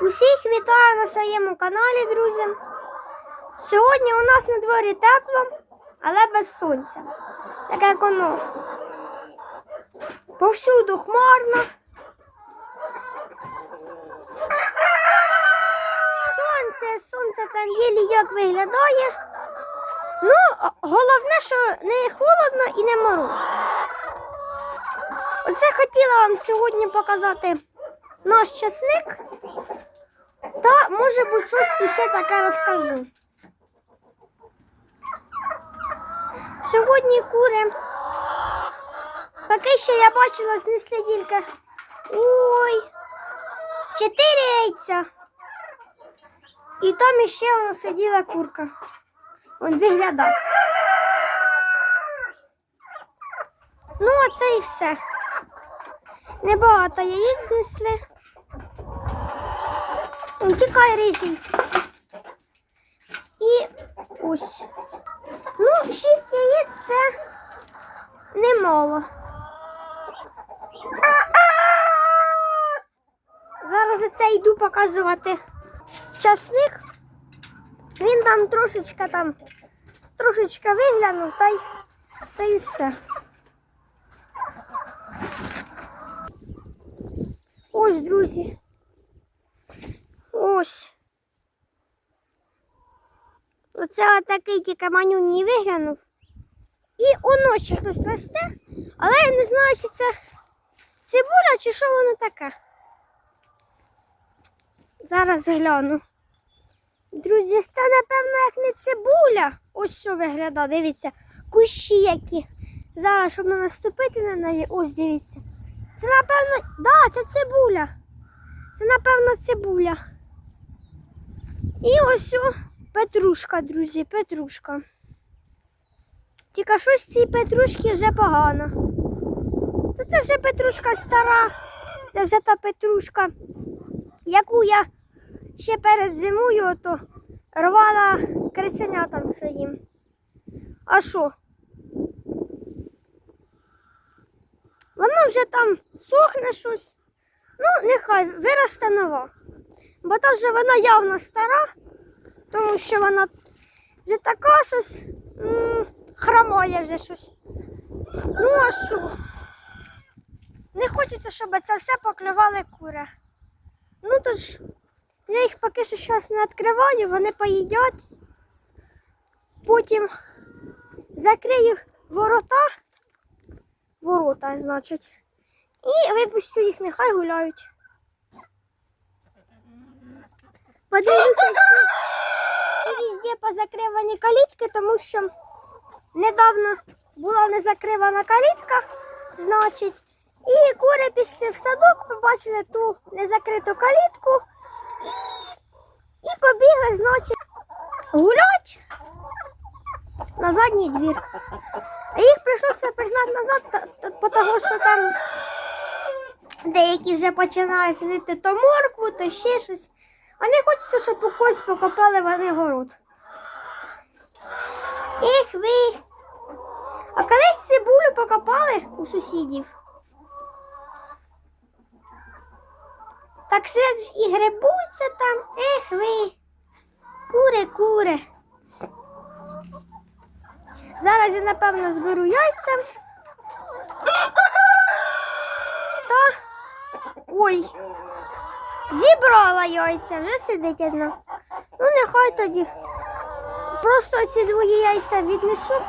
Усіх вітаю на своєму каналі, друзі. Сьогодні у нас на дворі тепло, але без сонця. Так як воно повсюду хмарно. Сонце, сонце там єлі як виглядає. Ну, головне, що не холодно і не мороз. Оце хотіла вам сьогодні показати наш часник. Та може бути щось іще таке розкажу. Сьогодні кури. Поки що я бачила, знесли тільки. Ой, чотири яйця. І там іще воно сиділа курка. Він виглядав. Ну, оце і все. Небагато яєць знесли. Он тікай рижий. І ось. Ну, шість яєць це немало. Зараз я це йду показувати часник. Він там трошечка там трошечка виглянув, та й та й все. Ось, друзі. Ось. Оце отакий тільки манюній виглянув. І воно ще щось росте, але я не знаю, чи це цибуля, чи що воно таке. Зараз гляну. Друзі, це, напевно, як не цибуля. Ось що виглядає, дивіться, кущі які. Зараз, щоб не наступити на неї, ось дивіться. Це, напевно, да, це цибуля. Це, напевно, цибуля. І ось петрушка, друзі, петрушка. Тільки щось цій петрушки вже погано. Та це вже петрушка стара. Це вже та петрушка, яку я ще перед зимою ото рвала криценятам своїм. А що? Воно вже там сохне щось. Ну, нехай виросте нова. Бо там вже вона явно стара, тому що вона вже така щось хромає вже щось. Ну, а що? Не хочеться, щоб це все поклювали кури. Ну то ж, я їх поки що зараз не відкриваю, вони поїдять. Потім закрию ворота. Ворота, значить. І випустю їх, нехай гуляють. Подивлюся, чи, чи везде позакривані калітки, тому що недавно була не закривана калітка, значить. І кури пішли в садок, побачили ту незакриту калітку і, і побігли, значить, гулять на задній двір. А їх прийшлося пригнати назад, того, що там деякі вже починають сидіти то моркву, то ще щось. Вони хочеться, щоб у когось покопали вони город. Ех ви. А колись цибулю покопали у сусідів. Так сидять і грибуться там. Ех ви. Кури, кури. Зараз я, напевно, зберу яйця. Та. Ой. Зібрала яйця, вже сидить одна. Ну, нехай тоді. Просто ці двоє яйця віднесу.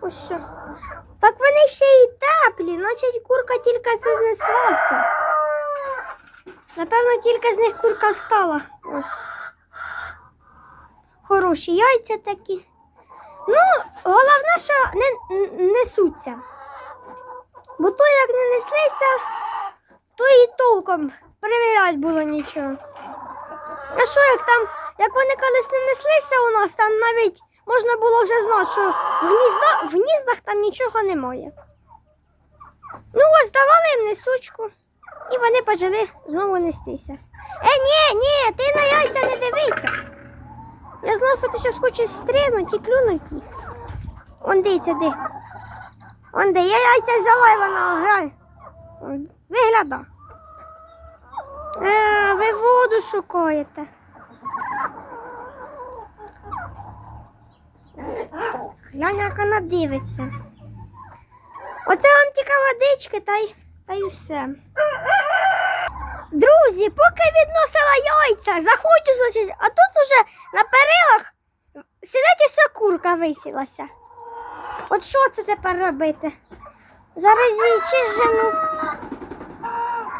Ось що. Так вони ще й теплі, значить курка тільки це знеслася. Напевно, тільки з них курка встала. Ось. Хороші яйця такі. Ну, головне, що не несуться. Бо то, як не неслися, то і толком перевіряти було нічого. А що як там, як вони колись не неслися у нас, там навіть можна було вже знати, що в, гнізда, в гніздах там нічого немає. Ну ось давали їм несучку, і вони почали знову нестися. Е, ні, ні, ти на яйця не дивися. Я знав, що ти зараз хочеш стригнути і клюнути їх. Он дивіться, де. Он де, я яйця взяла і вона грає. Вигляда. Е, ви воду шукаєте. Глянь, як вона дивиться. Оце вам тільки водички та й, та й усе. Друзі, поки відносила яйця, заходжу, значить, а тут уже на перилах сидить уся курка висілася. От що це тепер робити? Зараз її чи жену.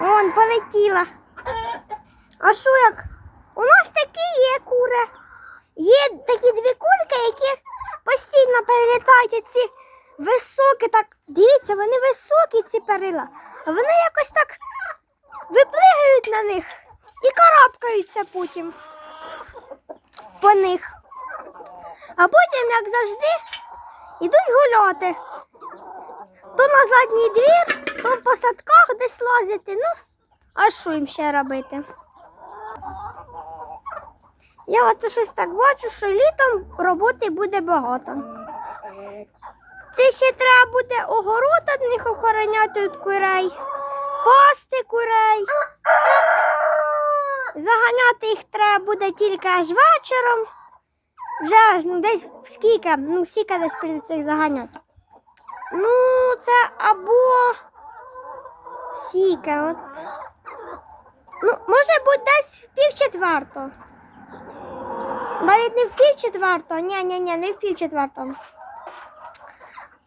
Вон, полетіла. А що як? У нас такі є кури. Є такі дві курки, які постійно перелітають ці високі, так. Дивіться, вони високі, ці перила. А вони якось так виплигають на них і карабкаються потім по них. А потім, як завжди, йдуть гуляти. То на задній двір, то по садках десь лазити. Ну, а що їм ще робити? Я оце щось так бачу, що літом роботи буде багато. Це ще треба буде огород від них охороняти від курей, пасти курей. Заганяти їх треба буде тільки аж вечором. Вже аж ну, десь скільки, ну скільки десь прийдеться їх заганяти. Ну, це або сіка. От. Ну, може бути десь в пів четвертого. Навіть не в пів четвертого. Ні, ні, ні, не в пів четвертого.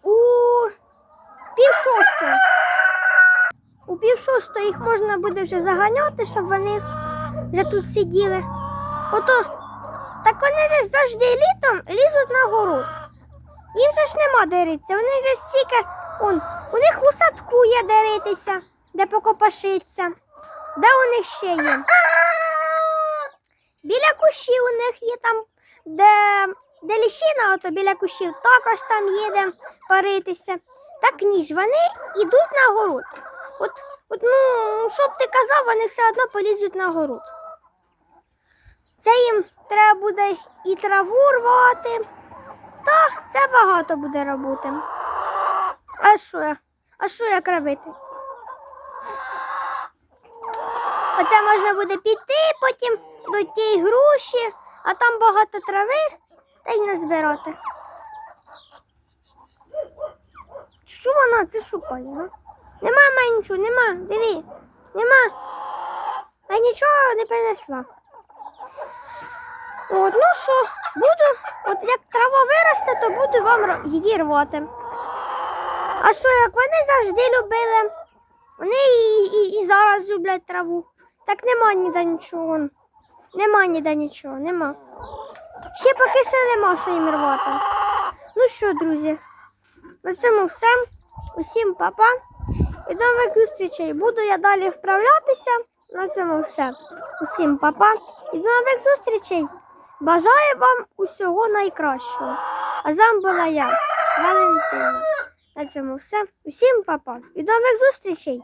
У пів шостого. У пів шостого їх можна буде вже заганяти, щоб вони вже тут сиділи. Ото, так вони ж завжди літом лізуть на город. Їм же ж нема деритися. Вони ж стільки. Он, у них у садку є деритися, де покопашиться. Де у них ще є? Біля кущів у них є там, де, де ліщина, ото біля кущів, також там є де паритися. Так ні ж, вони йдуть на город. От, от, ну, що б ти казав, вони все одно полізуть на город. Це їм треба буде і траву рвати. Та це багато буде роботи. А що? я- А що як робити? Оце можна буде піти потім до тієї груші, а там багато трави та й не збирати. Що вона це шукає? А? Нема мене нічого, нема, диви, нема. А нічого не принесла. От, ну що, буду, от як трава виросте, то буду вам її рвати. А що, як вони завжди любили? Вони і, і, і зараз люблять траву. Так нема ніде нічого. Нема ніде нічого, нема. Ще поки що нема, що їм рвати. Ну що, друзі, на цьому все. Усім па-па. І до нових зустрічей. Буду я далі вправлятися. На цьому все. Усім па-па. І до нових зустрічей. Бажаю вам усього найкращого. А з була я, Валентина. На цьому все. Усім па-па. І до нових зустрічей.